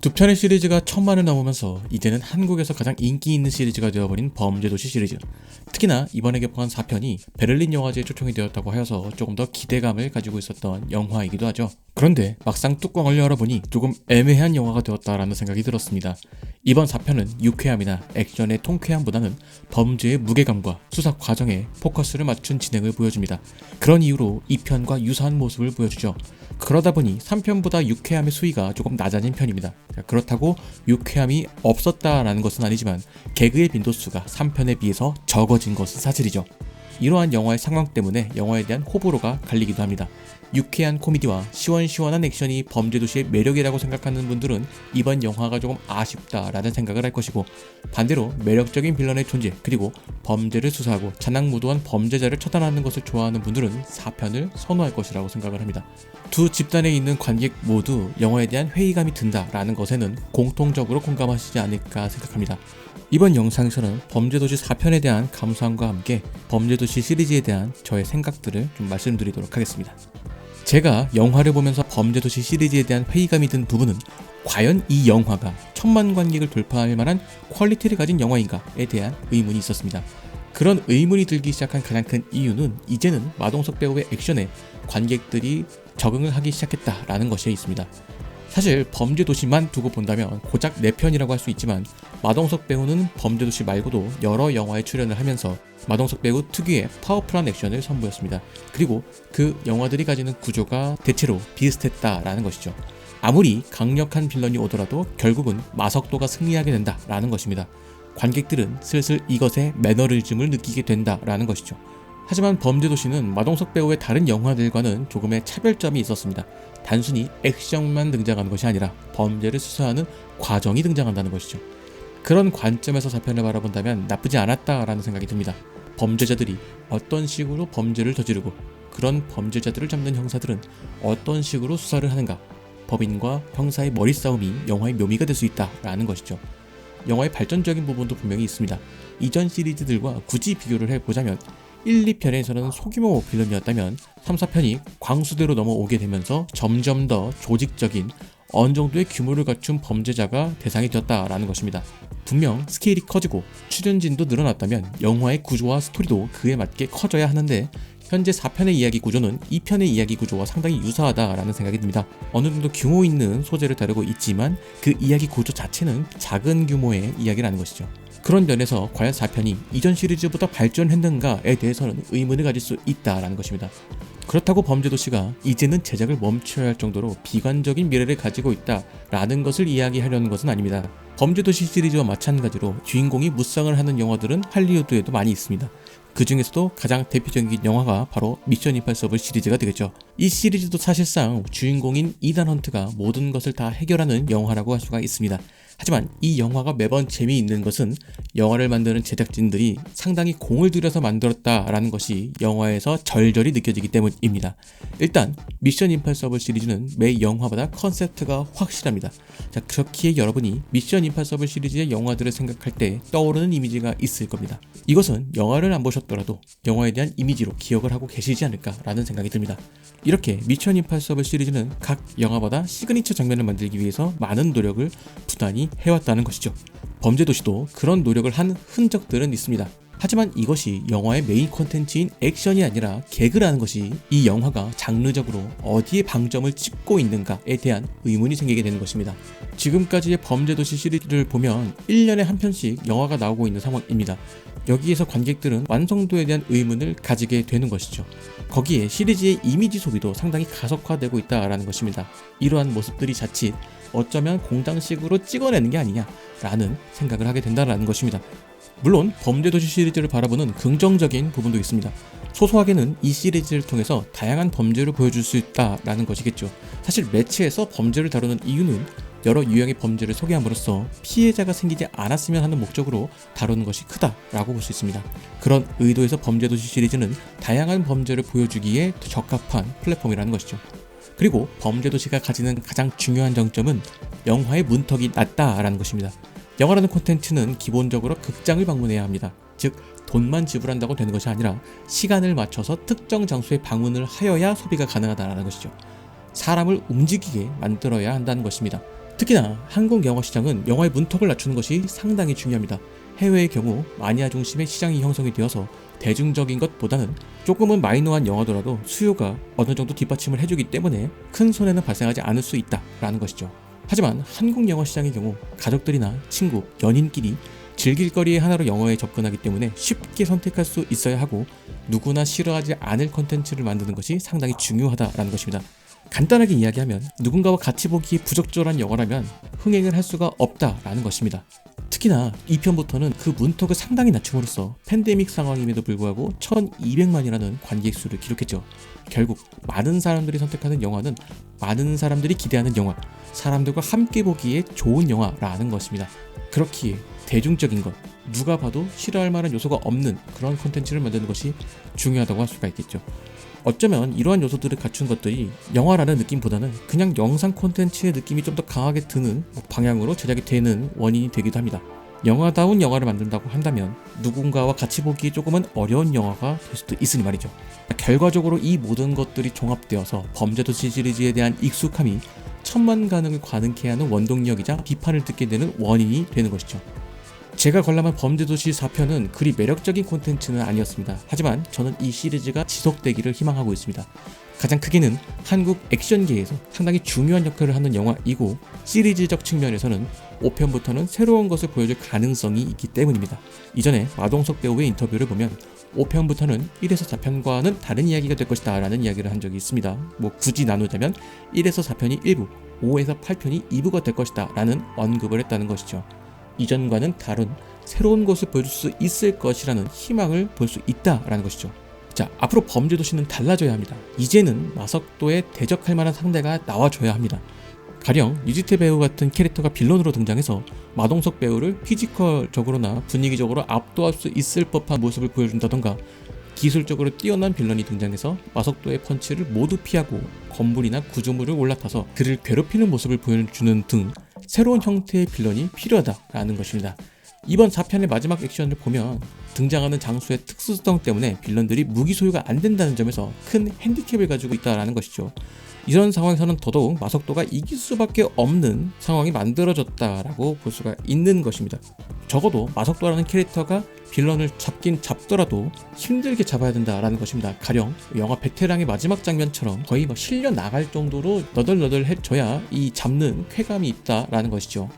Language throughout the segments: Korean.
두 편의 시리즈가 천만을 넘으면서 이제는 한국에서 가장 인기 있는 시리즈가 되어버린 범죄도시 시리즈. 특히나 이번에 개봉한 4편이 베를린 영화제에 초청이 되었다고 하여서 조금 더 기대감을 가지고 있었던 영화이기도 하죠. 그런데 막상 뚜껑을 열어보니 조금 애매한 영화가 되었다라는 생각이 들었습니다. 이번 4편은 유쾌함이나 액션의 통쾌함보다는 범죄의 무게감과 수사 과정에 포커스를 맞춘 진행을 보여줍니다. 그런 이유로 2편과 유사한 모습을 보여주죠. 그러다 보니 3편보다 유쾌함의 수위가 조금 낮아진 편입니다. 자, 그렇다고 유쾌함이 없었다라는 것은 아니지만 개그의 빈도수가 3편에 비해서 적어진 것은 사실이죠. 이러한 영화의 상황 때문에 영화에 대한 호불호가 갈리기도 합니다. 유쾌한 코미디와 시원시원한 액션이 범죄도시의 매력이라고 생각하는 분들은 이번 영화가 조금 아쉽다라는 생각을 할 것이고 반대로 매력적인 빌런의 존재 그리고 범죄를 수사하고 잔악무도한 범죄자를 처단하는 것을 좋아하는 분들은 4편을 선호할 것이라고 생각을 합니다. 두 집단에 있는 관객 모두 영화에 대한 회의감이 든다라는 것에는 공통적으로 공감하시지 않을까 생각합니다. 이번 영상에서는 범죄도시 4편에 대한 감상과 함께 범죄도시 시리즈에 대한 저의 생각들을 좀 말씀드리도록 하겠습니다. 제가 영화를 보면서 범죄도시 시리즈에 대한 회의감이 든 부분은 과연 이 영화가 천만 관객을 돌파할 만한 퀄리티를 가진 영화인가에 대한 의문이 있었습니다. 그런 의문이 들기 시작한 가장 큰 이유는 이제는 마동석 배우의 액션에 관객들이 적응을 하기 시작했다라는 것에 있습니다. 사실 범죄도시만 두고 본다면 고작 4편이라고 할 수 있지만 마동석 배우는 범죄도시 말고도 여러 영화에 출연을 하면서 마동석 배우 특유의 파워풀한 액션을 선보였습니다. 그리고 그 영화들이 가지는 구조가 대체로 비슷했다라는 것이죠. 아무리 강력한 빌런이 오더라도 결국은 마석도가 승리하게 된다라는 것입니다. 관객들은 슬슬 이것의 매너리즘을 느끼게 된다라는 것이죠. 하지만 범죄도시는 마동석 배우의 다른 영화들과는 조금의 차별점이 있었습니다. 단순히 액션만 등장하는 것이 아니라 범죄를 수사하는 과정이 등장한다는 것이죠. 그런 관점에서 4편을 바라본다면 나쁘지 않았다라는 생각이 듭니다. 범죄자들이 어떤 식으로 범죄를 저지르고 그런 범죄자들을 잡는 형사들은 어떤 식으로 수사를 하는가 법인과 형사의 머리 싸움이 영화의 묘미가 될 수 있다라는 것이죠. 영화의 발전적인 부분도 분명히 있습니다. 이전 시리즈들과 굳이 비교를 해보자면 1, 2편에서는 소규모 빌런이었다면 3, 4편이 광수대로 넘어오게 되면서 점점 더 조직적인 어느 정도의 규모를 갖춘 범죄자가 대상이 되었다라는 것입니다. 분명 스케일이 커지고 출연진도 늘어났다면 영화의 구조와 스토리도 그에 맞게 커져야 하는데 현재 4편의 이야기 구조는 2편의 이야기 구조와 상당히 유사하다라는 생각이 듭니다. 어느 정도 규모 있는 소재를 다루고 있지만 그 이야기 구조 자체는 작은 규모의 이야기라는 것이죠. 그런 면에서 과연 4편이 이전 시리즈보다 발전했는가에 대해서는 의문을 가질 수 있다라는 것입니다. 그렇다고 범죄도시가 이제는 제작을 멈춰야 할 정도로 비관적인 미래를 가지고 있다라는 것을 이야기하려는 것은 아닙니다. 범죄도시 시리즈와 마찬가지로 주인공이 무쌍을 하는 영화들은 할리우드에도 많이 있습니다. 그 중에서도 가장 대표적인 영화가 바로 미션 임팔서블 시리즈가 되겠죠. 이 시리즈도 사실상 주인공인 이단 헌트가 모든 것을 다 해결하는 영화라고 할 수가 있습니다. 하지만 이 영화가 매번 재미있는 것은 영화를 만드는 제작진들이 상당히 공을 들여서 만들었다라는 것이 영화에서 절절히 느껴지기 때문입니다. 일단 미션 임팔서블 시리즈는 매 영화마다 컨셉트가 확실합니다. 자, 그렇기에 여러분이 미션 임팔서블 시리즈의 영화들을 생각할 때 떠오르는 이미지가 있을 겁니다. 이것은 영화를 안 보셨더라도 영화에 대한 이미지로 기억을 하고 계시지 않을까라는 생각이 듭니다. 이렇게 미션 임팔서블 시리즈는 각 영화마다 시그니처 장면을 만들기 위해서 많은 노력을 부단히 해왔다는 것이죠. 범죄도시도 그런 노력을 한 흔적들은 있습니다. 하지만 이것이 영화의 메인 콘텐츠인 액션이 아니라 개그라는 것이 이 영화가 장르적으로 어디에 방점을 찍고 있는가에 대한 의문이 생기게 되는 것입니다. 지금까지의 범죄도시 시리즈를 보면 1년에 한 편씩 영화가 나오고 있는 상황입니다. 여기에서 관객들은 완성도에 대한 의문을 가지게 되는 것이죠. 거기에 시리즈의 이미지 소비도 상당히 가속화되고 있다라는 것입니다. 이러한 모습들이 자칫 어쩌면 공장식으로 찍어내는 게 아니냐라는 생각을 하게 된다는 것입니다. 물론 범죄도시 시리즈를 바라보는 긍정적인 부분도 있습니다. 소소하게는 이 시리즈를 통해서 다양한 범죄를 보여줄 수 있다라는 것이겠죠. 사실 매체에서 범죄를 다루는 이유는 여러 유형의 범죄를 소개함으로써 피해자가 생기지 않았으면 하는 목적으로 다루는 것이 크다라고 볼 수 있습니다. 그런 의도에서 범죄도시 시리즈는 다양한 범죄를 보여주기에 적합한 플랫폼이라는 것이죠. 그리고 범죄도시가 가지는 가장 중요한 정점은 영화의 문턱이 낮다라는 것입니다. 영화라는 콘텐츠는 기본적으로 극장을 방문해야 합니다. 즉, 돈만 지불한다고 되는 것이 아니라 시간을 맞춰서 특정 장소에 방문을 하여야 소비가 가능하다는 것이죠. 사람을 움직이게 만들어야 한다는 것입니다. 특히나 한국 영화 시장은 영화의 문턱을 낮추는 것이 상당히 중요합니다. 해외의 경우 마니아 중심의 시장이 형성이 되어서 대중적인 것보다는 조금은 마이너한 영화더라도 수요가 어느 정도 뒷받침을 해주기 때문에 큰 손해는 발생하지 않을 수 있다라는 것이죠. 하지만 한국 영화 시장의 경우 가족들이나 친구, 연인끼리 즐길 거리의 하나로 영화에 접근하기 때문에 쉽게 선택할 수 있어야 하고 누구나 싫어하지 않을 컨텐츠를 만드는 것이 상당히 중요하다라는 것입니다. 간단하게 이야기하면 누군가와 같이 보기에 부적절한 영화라면 흥행을 할 수가 없다라는 것입니다. 특히나 2편부터는 그 문턱을 상당히 낮춤으로써 팬데믹 상황임에도 불구하고 1200만이라는 관객 수를 기록했죠. 결국 많은 사람들이 선택하는 영화는 많은 사람들이 기대하는 영화, 사람들과 함께 보기에 좋은 영화라는 것입니다. 그렇기에 대중적인 것, 누가 봐도 싫어할 만한 요소가 없는 그런 콘텐츠를 만드는 것이 중요하다고 할 수가 있겠죠. 어쩌면 이러한 요소들을 갖춘 것들이 영화라는 느낌보다는 그냥 영상 콘텐츠의 느낌이 좀 더 강하게 드는 방향으로 제작이 되는 원인이 되기도 합니다. 영화다운 영화를 만든다고 한다면 누군가와 같이 보기 조금은 어려운 영화가 될 수도 있으니 말이죠. 결과적으로 이 모든 것들이 종합되어서 범죄도시 시리즈에 대한 익숙함이 천만 가능을 가능케 하는 원동력이자 비판을 듣게 되는 원인이 되는 것이죠. 제가 관람한 범죄도시 4편은 그리 매력적인 콘텐츠는 아니었습니다. 하지만 저는 이 시리즈가 지속되기를 희망하고 있습니다. 가장 크게는 한국 액션계에서 상당히 중요한 역할을 하는 영화이고 시리즈적 측면에서는 5편부터는 새로운 것을 보여줄 가능성이 있기 때문입니다. 이전에 마동석 배우의 인터뷰를 보면 5편부터는 1에서 4편과는 다른 이야기가 될 것이다 라는 이야기를 한 적이 있습니다. 뭐 굳이 나누자면 1에서 4편이 1부, 5에서 8편이 2부가 될 것이다 라는 언급을 했다는 것이죠. 이전과는 다른 새로운 것을 보여줄 수 있을 것이라는 희망을 볼 수 있다라는 것이죠. 자, 앞으로 범죄 도시는 달라져야 합니다. 이제는 마석도에 대적할 만한 상대가 나와줘야 합니다. 가령 유지태 배우 같은 캐릭터가 빌런으로 등장해서 마동석 배우를 피지컬적으로나 분위기적으로 압도할 수 있을 법한 모습을 보여준다던가 기술적으로 뛰어난 빌런이 등장해서 마석도의 펀치를 모두 피하고 건물이나 구조물을 올라타서 그를 괴롭히는 모습을 보여주는 등 새로운 형태의 빌런이 필요하다라는 것입니다. 이번 4편의 마지막 액션을 보면 등장하는 장수의 특수성 때문에 빌런들이 무기 소유가 안 된다는 점에서 큰 핸디캡을 가지고 있다라는 것이죠. 이런 상황에서는 더더욱 마석도가 이길 수밖에 없는 상황이 만들어졌다라고 볼 수가 있는 것입니다. 적어도 마석도라는 캐릭터가 빌런을 잡긴 잡더라도 힘들게 잡아야 된다라는 것입니다. 가령 영화 베테랑의 마지막 장면처럼 거의 막 실려 나갈 정도로 너덜너덜해져야 이 잡는 쾌감이 있다라는 것이죠.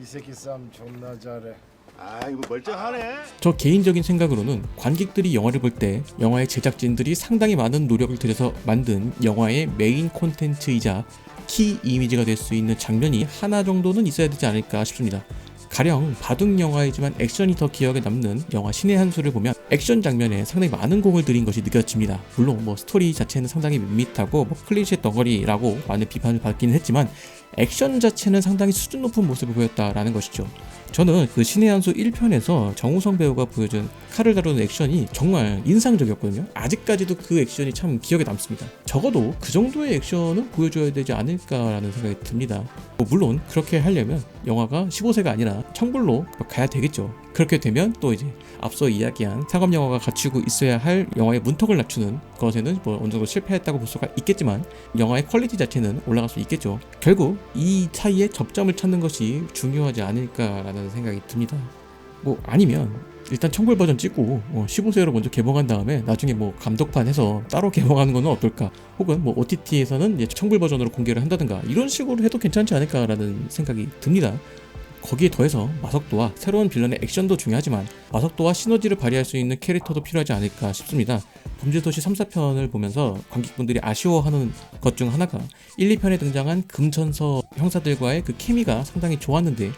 이 새끼 싸움 존나 잘해. 아 이거 멀쩡하네. 저 개인적인 생각으로는 관객들이 영화를 볼 때 영화의 제작진들이 상당히 많은 노력을 들여서 만든 영화의 메인 콘텐츠이자 키 이미지가 될 수 있는 장면이 하나 정도는 있어야 되지 않을까 싶습니다. 가령 바둑 영화이지만 액션이 더 기억에 남는 영화 신의 한 수를 보면 액션 장면에 상당히 많은 공을 들인 것이 느껴집니다. 물론 뭐 스토리 자체는 상당히 밋밋하고 뭐 클리셰 덩어리라고 많은 비판을 받기는 했지만 액션 자체는 상당히 수준 높은 모습을 보였다라는 것이죠. 저는 그 신의 한 수 1편에서 정우성 배우가 보여준 칼을 다루는 액션이 정말 인상적이었거든요. 아직까지도 그 액션이 참 기억에 남습니다. 적어도 그 정도의 액션은 보여줘야 되지 않을까라는 생각이 듭니다. 뭐 물론 그렇게 하려면 영화가 15세가 아니라 청불로 가야 되겠죠. 그렇게 되면 또 이제 앞서 이야기한 상업 영화가 갖추고 있어야 할 영화의 문턱을 낮추는 것에는 뭐 어느 정도 실패했다고 볼 수가 있겠지만 영화의 퀄리티 자체는 올라갈 수 있겠죠. 결국 이 사이에 접점을 찾는 것이 중요하지 않을까라는 생각이 듭니다. 뭐 아니면 일단 청불 버전 찍고 어, 15세로 먼저 개봉한 다음에 나중에 뭐 감독판 해서 따로 개봉하는 거는 어떨까? 혹은 뭐 OTT에서는 청불 버전으로 공개를 한다든가 이런 식으로 해도 괜찮지 않을까라는 생각이 듭니다. 거기에 더해서 마석도와 새로운 빌런의 액션도 중요하지만 마석도와 시너지를 발휘할 수 있는 캐릭터도 필요하지 않을까 싶습니다. 범죄도시 3, 4편을 보면서 관객분들이 아쉬워하는 것 중 하나가 1, 2편에 등장한 금천서 형사들과의 그 케미가 상당히 좋았는데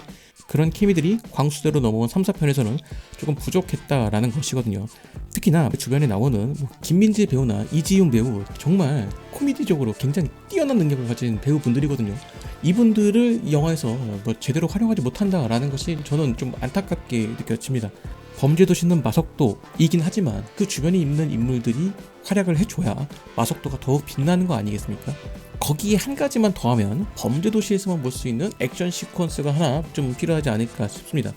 그런 케미들이 광수대로 넘어온 3, 4편에서는 조금 부족했다라는 것이거든요. 특히나 그 주변에 나오는 뭐 김민재 배우나 이지용 배우 정말 코미디적으로 굉장히 뛰어난 능력을 가진 배우분들이거든요. 이분들을 영화에서 뭐 제대로 활용하지 못한다라는 것이 저는 좀 안타깝게 느껴집니다. 범죄 도시는 마석도이긴 하지만 그 주변에 있는 인물들이 활약을 해줘야 마석도가 더욱 빛나는 거 아니겠습니까? 거기에 한 가지만 더하면 범죄 도시에서만 볼 수 있는 액션 시퀀스가 하나 좀 필요하지 않을까 싶습니다.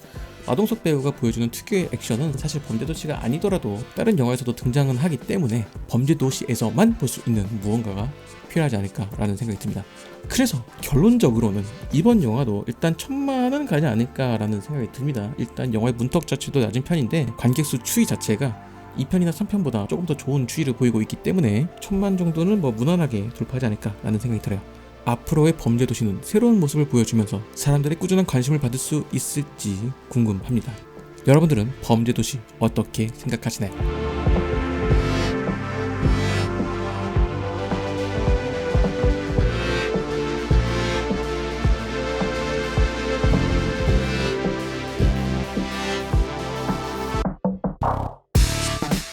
마동석 배우가 보여주는 특유의 액션은 사실 범죄도시가 아니더라도 다른 영화에서도 등장은 하기 때문에 범죄도시에서만 볼 수 있는 무언가가 필요하지 않을까라는 생각이 듭니다. 그래서 결론적으로는 이번 영화도 일단 천만은 가지 않을까라는 생각이 듭니다. 일단 영화의 문턱 자체도 낮은 편인데 관객 수 추이 자체가 2편이나 3편보다 조금 더 좋은 추이를 보이고 있기 때문에 천만 정도는 뭐 무난하게 돌파하지 않을까라는 생각이 들어요. 앞으로의 범죄 도시는 새로운 모습을 보여주면서 사람들의 꾸준한 관심을 받을 수 있을지 궁금합니다. 여러분들은 범죄 도시 어떻게 생각하시나요?